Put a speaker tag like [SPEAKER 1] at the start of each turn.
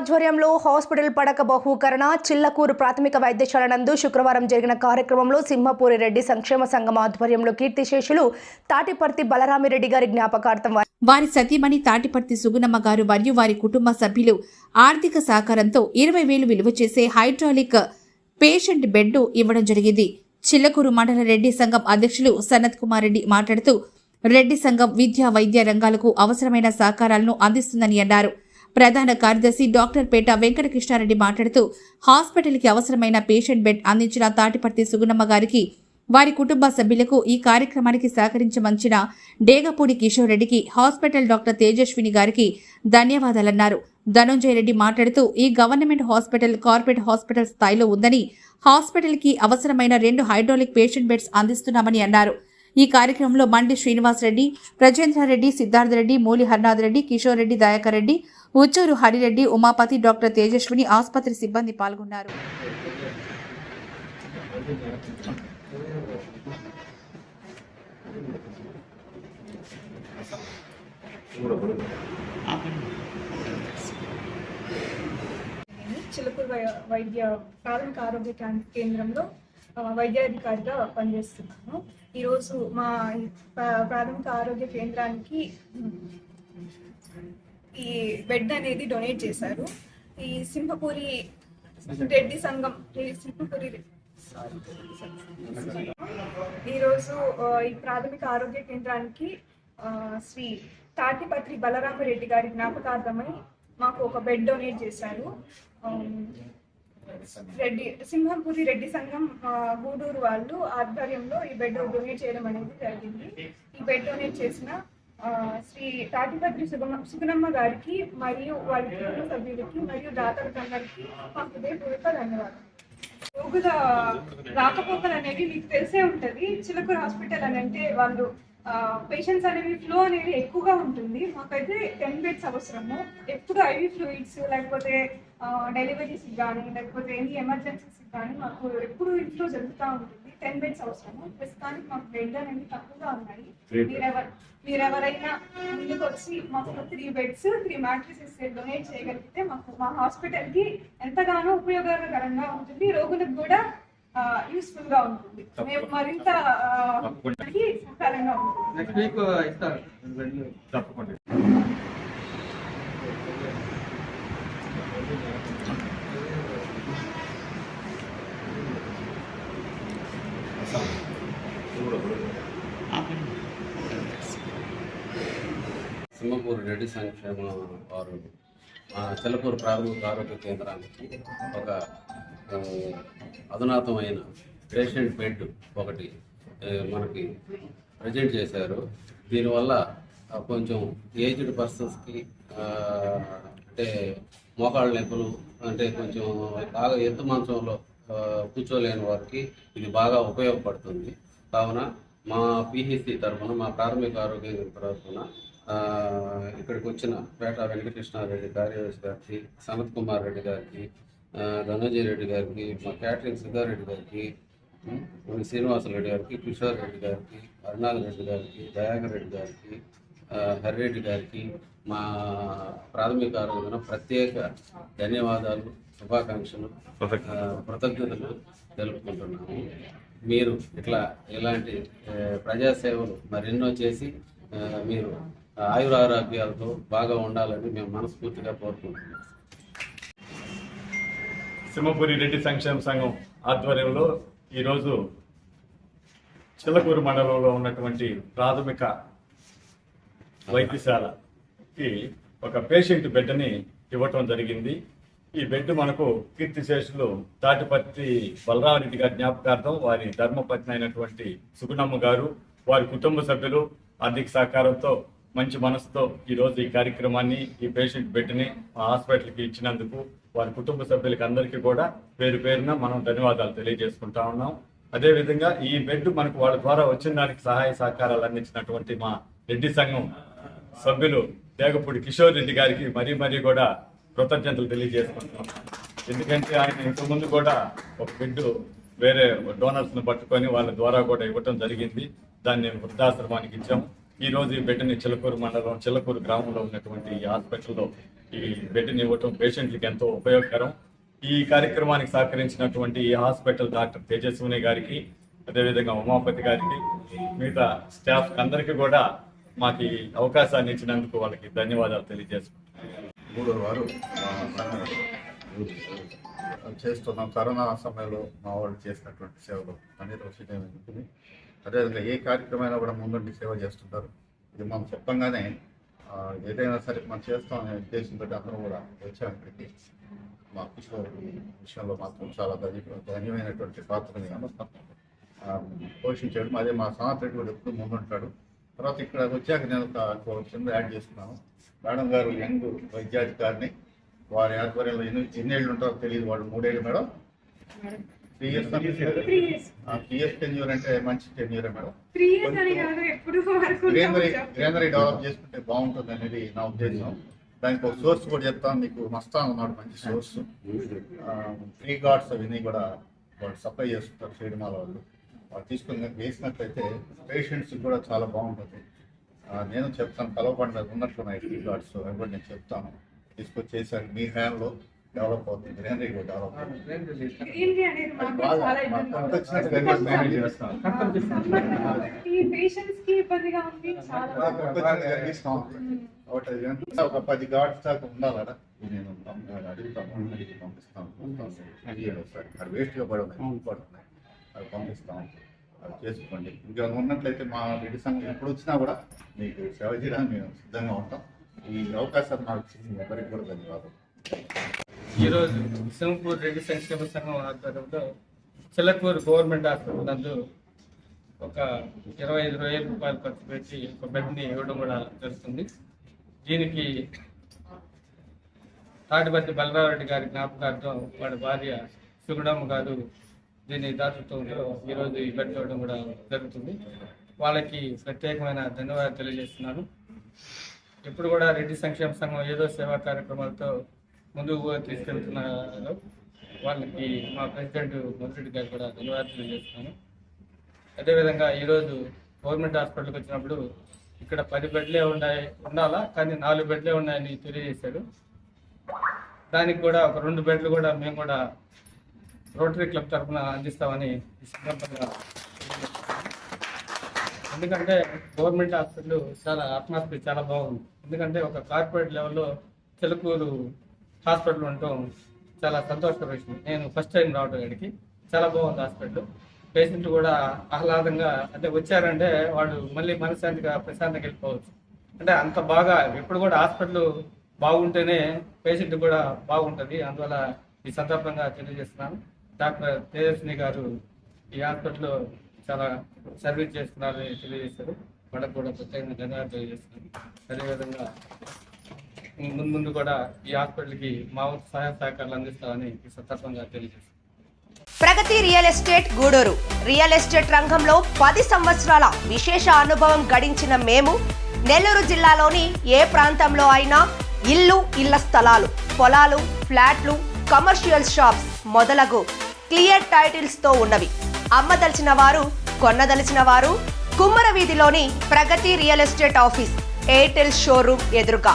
[SPEAKER 1] ఆధ్వర్యంలో హాస్పిటల్ పడక బహూకరణ చిల్లకూరు ప్రాథమిక వైద్యశాల నందు శుక్రవారం జరిగిన కార్యక్రమంలో సింహపూరి రెడ్డి సంక్షేమ సంఘం ఆధ్వర్యంలో కీర్తిశేషులు తాటిపర్తి బలరామిరెడ్డి గారి జ్ఞాపకార్థం
[SPEAKER 2] వారి సతీమణి తాటిపర్తి సుగుణమ్మ గారు మరియు వారి కుటుంబ సభ్యులు ఆర్థిక సహకారంతో ఇరవై వేలు విలువ చేసే హైడ్రాలిక్ పేషెంట్ బెడ్ ఇవ్వడం జరిగింది. చిల్లకూరు మండల రెడ్డి సంఘం అధ్యక్షులు సనత్ కుమార్ రెడ్డి మాట్లాడుతూ రెడ్డి సంఘం విద్యా వైద్య రంగాలకు అవసరమైన సహకారాలను అందిస్తుందని అన్నారు. ప్రధాన కార్యదర్శి డాక్టర్ పేట వెంకటకృష్ణారెడ్డి మాట్లాడుతూ హాస్పిటల్కి అవసరమైన పేషెంట్ బెడ్ అందించిన తాటిపర్తి సుగుణమ్మ గారికి వారి కుటుంబ సభ్యులకు ఈ కార్యక్రమానికి సహకరించమంచిన డేగపూడి కిషోర్ రెడ్డికి హాస్పిటల్ డాక్టర్ తేజస్విని గారికి ధన్యవాదాలన్నారు. ధనుంజయ రెడ్డి మాట్లాడుతూ ఈ గవర్నమెంట్ హాస్పిటల్ కార్పొరేట్ హాస్పిటల్ స్థాయిలో ఉందని హాస్పిటల్కి అవసరమైన రెండు హైడ్రాలిక్ పేషెంట్ బెడ్స్ అందిస్తున్నామని అన్నారు. ఈ కార్యక్రమంలో మండి శ్రీనివాస్ రెడ్డి ప్రజేంద్రారెడ్డి సిద్ధార్థ రెడ్డి మూలి హర్నాథ్ రెడ్డి కిషోర్ రెడ్డి దయాకర్ రెడ్డి ఉచ్చూరు హరిరెడ్డి ఉమాపతి డాక్టర్ తేజస్విని ఆసుపత్రి సిబ్బంది పాల్గొన్నారు.
[SPEAKER 3] చిలుకూరు వై- వైద్య ప్రాథమిక ఆరోగ్య కేంద్రంలో వైద్యాధికారిగా పనిచేస్తున్నాను. ఈరోజు మా ప్రాథమిక ఆరోగ్య కేంద్రానికి ఈ బెడ్ అనేది డొనేట్ చేశారు. ఈ సింహపూరి రెడ్డి సంఘం ఈ సింహపూరి ఈరోజు ఈ ప్రాథమిక ఆరోగ్య కేంద్రానికి శ్రీ తాటిపత్రి బలరామరెడ్డి గారి జ్ఞాపకార్థమై మాకు ఒక బెడ్ డొనేట్ చేశారు. రెడ్డి సింహంపూరి రెడ్డి సంఘం గూడూరు వాళ్ళు ఆధ్వర్యంలో ఈ బెడ్ డొనేట్ చేయడం అనేది జరిగింది. ఈ బెడ్ డొనేట్ చేసిన శ్రీ తాటిపత్రి సుగమ సుగుణమ్మ గారికి మరియు వారి కుటుంబ సభ్యులకి మరియు దాతలకందరికీ మా హృదయపూర్వక ధన్యవాదాలు. రోగుల రాకపోకలు అనేవి మీకు తెలిసే ఉంటది. చిలకూరు హాస్పిటల్ అని అంటే వాళ్ళు పేషెంట్స్ అనేవి ఫ్లో అనేది ఎక్కువగా ఉంటుంది. మాకైతే టెన్ బెడ్స్ అవసరము. ఎప్పుడు ఐవి ఫ్లూయిడ్స్ లేకపోతే డెలివరీస్ కానీ లేకపోతే ఎనీ ఎమర్జెన్సీస్ కానీ మాకు ఎప్పుడు ఇంట్లో జరుగుతూ ఉంటుంది. టెన్ బెడ్స్ అవసరము. ప్రస్తుతానికి మాకు బెడ్ అనేది తక్కువగా ఉన్నాయి. మీరెవరు మీరెవరైనా ముందుకు వచ్చి మాకు ఒక three beds three mattresses donate చేయగలిగితే మాకు మా హాస్పిటల్కి ఎంతగానో ఉపయోగకరంగా ఉంటుంది. రోగులకు కూడా యూస్ఫుల్గా ఉంటుంది. మేము మరింత సహకారంగా ఉంటుంది.
[SPEAKER 4] నెక్స్ట్ వీక్ ఇస్తారు.
[SPEAKER 5] తప్పకుండా.
[SPEAKER 6] సింహపూర్ రెడ్డి సంక్షేమ వారు ఆ, చెలపూరు ప్రాథమిక ఆరోగ్య కేంద్రానికి ఒక అధునాతమైన పేషెంట్ బెడ్ ఒకటి మనకి ప్రజెంట్ చేశారు. దీనివల్ల కొంచెం ఏజ్డ్ పర్సన్స్కి అంటే మోకాళ్ళ నొప్పులు అంటే కొంచెం బాగా ఎత్తు మంచంలో కూర్చోలేని వారికి ఇది బాగా ఉపయోగపడుతుంది. కావున మా పిహెసి తరఫున మా ప్రాథమిక ఆరోగ్య తరఫున ఇక్కడికి వచ్చిన పేట వెంకటకృష్ణారెడ్డి కార్యదర్శి గారికి సనత్ కుమార్ రెడ్డి గారికి ధనంజయ రెడ్డి గారికి మా క్యాటరింగ్ సిద్ధారెడ్డి గారికి శ్రీనివాసరెడ్డి గారికి కిషోర్ రెడ్డి గారికి అరుణాథ్ రెడ్డి గారికి దయాకర్ రెడ్డి గారికి హరిరెడ్డి గారికి మా ప్రాథమిక ఆరోగ్యం ప్రత్యేక ధన్యవాదాలు శుభాకాంక్షలు కృతజ్ఞతలు. తెలుపుకుంటున్నాము. మీరు ఇట్లా ఇలాంటి ప్రజాసేవలు మరెన్నో చేసి మీరు ఆయురారోగ్యాలతో బాగా ఉండాలని మేము మనస్ఫూర్తిగా కోరుకుంటున్నాం
[SPEAKER 5] సింహపురి రెడ్డి సంక్షేమ సంఘం ఆధ్వర్యంలో ఈరోజు చిల్లకూరు మండలంలో ఉన్నటువంటి ప్రాథమిక వైద్యశాలకి ఒక పేషెంట్ బెడ్ని ఇవ్వటం జరిగింది. ఈ బెడ్ మనకు కీర్తిశేషులు తాటిపత్రి బలరామరెడ్డి గారి జ్ఞాపకార్థం వారి ధర్మపత్ని అయినటువంటి సుగుణమ్మ గారు వారి కుటుంబ సభ్యులు ఆర్థిక సహకారంతో మంచి మనసుతో ఈరోజు ఈ కార్యక్రమాన్ని ఈ పేషెంట్ బెడ్ని మా హాస్పిటల్కి ఇచ్చినందుకు వారి కుటుంబ సభ్యులకి అందరికీ కూడా పేరు పేరున మనం ధన్యవాదాలు తెలియజేసుకుంటా ఉన్నాం. అదేవిధంగా ఈ బెడ్ మనకు వాళ్ళ ద్వారా వచ్చిన దానికి సహాయ సహకారాలు అందించినటువంటి మా రెడ్డి సంఘం సభ్యులు తేగపూడి కిషోర్ రెడ్డి గారికి మరీ మరీ కూడా కృతజ్ఞతలు తెలియజేసుకుంటున్నాం. ఎందుకంటే ఆయన ఇంతకుముందు కూడా ఒక బిడ్డు వేరే డోనర్స్ను పట్టుకొని వాళ్ళ ద్వారా కూడా ఇవ్వటం జరిగింది. దాన్ని వృద్ధాశ్రమానికి ఇచ్చాము ఈ రోజు ఈ బిడ్డని చిలకూరు మండలం చిలకూరు గ్రామంలో ఉన్నటువంటి ఈ హాస్పిటల్లో ఈ బెడ్ని ఇవ్వటం పేషెంట్లకు ఎంతో ఉపయోగకరం. ఈ కార్యక్రమానికి సహకరించినటువంటి ఈ హాస్పిటల్ డాక్టర్ తేజస్విని గారికి అదేవిధంగా ఉమాపతి గారికి మిగతా స్టాఫ్ అందరికీ కూడా మాకు ఈ అవకాశాన్ని ఇచ్చినందుకు వాళ్ళకి ధన్యవాదాలు తెలియజేసుకుంటున్నాను.
[SPEAKER 4] మూడో వారు చేస్తున్నాం. కరోనా సమయంలో మా వాళ్ళు చేసినటువంటి సేవలు అనేది అదేవిధంగా ఏ కార్యక్రమైనా కూడా ముందుండి సేవ చేస్తుంటారు. ఇది మనం చెప్పంగానే ఏదైనా సరే మనం చేస్తామనే ఉద్దేశంతో అందరూ కూడా వచ్చాము మా కిషోర్ విషయంలో మాత్రం చాలా ధన్య ధన్యమైనటువంటి పాత్రని పోషించాడు. అదే మా సనాత్ రెడ్డి కూడా ఎప్పుడు ముందుంటాడు తర్వాత ఇక్కడ వచ్చాక నేను ఒక చిన్న యాడ్ చేసుకున్నాను. మేడం గారు యంగ్ వైద్యాధికారిని. వారి ఆధ్వర్యంలో ఎన్ని ఎన్నేళ్ళు ఉంటారో తెలియదు. వాళ్ళు మూడేళ్ళు madam. Three years
[SPEAKER 3] three years
[SPEAKER 4] three years tenure అంటే మంచి టెన్యూర్ మేడం.
[SPEAKER 3] త్రీ ఇయర్స్ అని కాదు ఎప్పుడు వరకు
[SPEAKER 4] గ్రీనరీ గ్రీనరీ డెవలప్ చేసుకుంటే బాగుంటుంది అనేది నా ఉద్దేశం. దానికి ఒక సోర్స్ కూడా చెప్తాను మీకు మస్తాన్ ఉన్నాడు మంచి సోర్స్ ట్రీ గార్డ్స్ అవన్నీ కూడా వాళ్ళు సప్లై చేస్తుంటారు శ్రీమాల వాళ్ళు. వాళ్ళు తీసుకుని వేసినట్లయితే పేషెంట్స్ కూడా చాలా బాగుంటుంది. ఆ, నేను చెప్తాను కలవబండి మీద ఉన్నట్లున్నాయి ట్రీ గార్డ్స్ అవి కూడా నేను చెప్తాను. తీసుకొచ్చి చేశాను మీ హ్యాండ్లో డెవలప్ అవుతుంది గ్రీనరీ కూడా డెవలప్ అవుతుంది. ఒక పది గార్డ్స్ దాకా ఉండాలట. నేను అడుగుతాను అడిగి పంపిస్తాను ఒకసారి అది వేస్ట్గా పడుతున్నాయి పడుతున్నాయి అది పంపిస్తాం అది చేసుకోండి. ఇంకా ఉన్నట్లయితే మా రెడ్డి సంఘం ఎప్పుడు వచ్చినా కూడా మీకు సేవ చేయడానికి మేము సిద్ధంగా ఉంటాం. ఈ అవకాశాన్ని మాకు ఇచ్చింది ఎవరికి కూడా ధన్యవాదాలు.
[SPEAKER 7] ఈరోజు సింగపూర్ రెడ్డి సంక్షేమ సంఘం ఆధ్వర్యంలో చిల్లకూరు గవర్నమెంట్ హాస్పిటల్ నందు ఒక ఇరవై ఐదు వేల రూపాయలు ఖర్చు పెట్టి ఒక బెడ్ని ఇవ్వడం కూడా జరుగుతుంది. దీనికి తాటిపత్తి బలరారెడ్డి గారి జ్ఞాపకార్థం వాడి భార్య సుగుణమ్మ గారు దీని దాతృత్వంలో ఈరోజు ఈ బెడ్ ఇవ్వడం కూడా జరుగుతుంది. వాళ్ళకి ప్రత్యేకమైన ధన్యవాదాలు తెలియజేస్తున్నాను. ఇప్పుడు కూడా రెడ్డి సంక్షేమ సంఘం ఏదో సేవా కార్యక్రమాలతో ముందుకు తీసుకెళ్తున్నారు వాళ్ళకి మా ప్రెసిడెంట్ మొదటి గారు కూడా ధన్యవాదాలు చేస్తున్నాను అదేవిధంగా ఈరోజు గవర్నమెంట్ హాస్పిటల్కి వచ్చినప్పుడు ఇక్కడ పది బెడ్లే ఉన్నాయి ఉండాలా? కానీ నాలుగు బెడ్లే ఉన్నాయని తెలియజేశాడు. దానికి కూడా ఒక రెండు బెడ్లు కూడా మేము కూడా రోటరీ క్లబ్ తరఫున అందిస్తామని ఈ సందర్భంగా ఎందుకంటే గవర్నమెంట్ హాస్పిటల్ చాలా అట్మాస్ఫియర్ చాలా బాగుంది. ఎందుకంటే ఒక కార్పొరేట్ లెవెల్లో చిలుకూరు హాస్పిటల్ ఉండటం చాలా సంతోషకర విషయం నేను ఫస్ట్ టైం రావడం ఇక్కడికి. చాలా బాగుంది హాస్పిటల్. పేషెంట్ కూడా ఆహ్లాదంగా అంటే వచ్చారంటే వాళ్ళు మళ్ళీ మనశ్శాంతిగా ప్రశాంతంగా వెళ్ళిపోవచ్చు. అంటే అంత బాగా ఇప్పుడు కూడా హాస్పిటల్ బాగుంటేనే పేషెంట్ కూడా బాగుంటుంది. అందువల్ల ఈ సందర్భంగా తెలియజేస్తున్నాను. డాక్టర్ తేజస్విని గారు ఈ హాస్పిటల్లో చాలా సర్వీస్ చేస్తున్నారని తెలియజేశారు. వాళ్ళకు కూడా ప్రత్యేకంగా ధన్యవాదాలు తెలియజేస్తున్నాను. అదేవిధంగా ముందు ముందు కూడా ఈ హాస్పిటల్కి మా సహాయ సహకారాలు అందిస్తామని ఈ సందర్భంగా తెలియజేస్తాం.
[SPEAKER 1] Pragathi real estate Gudur. Real estate రంగంలో పది సంవత్సరాల విశేష అనుభవం గడించిన మేము నెల్లూరు జిల్లాలోని ఏ ప్రాంతంలో అయినా ఇల్లు ఇళ్ళ స్థలాలు పొలాలు ఫ్లాట్లు కమర్షియల్ షాప్స్ మొదలగు క్లియర్ టైటిల్స్తో ఉన్నవి. అమ్మదలిచిన వారు కొన్నదలిచిన వారు కుమ్మర వీధిలోని Pragathi real estate office Airtel showroom ఎదురుగా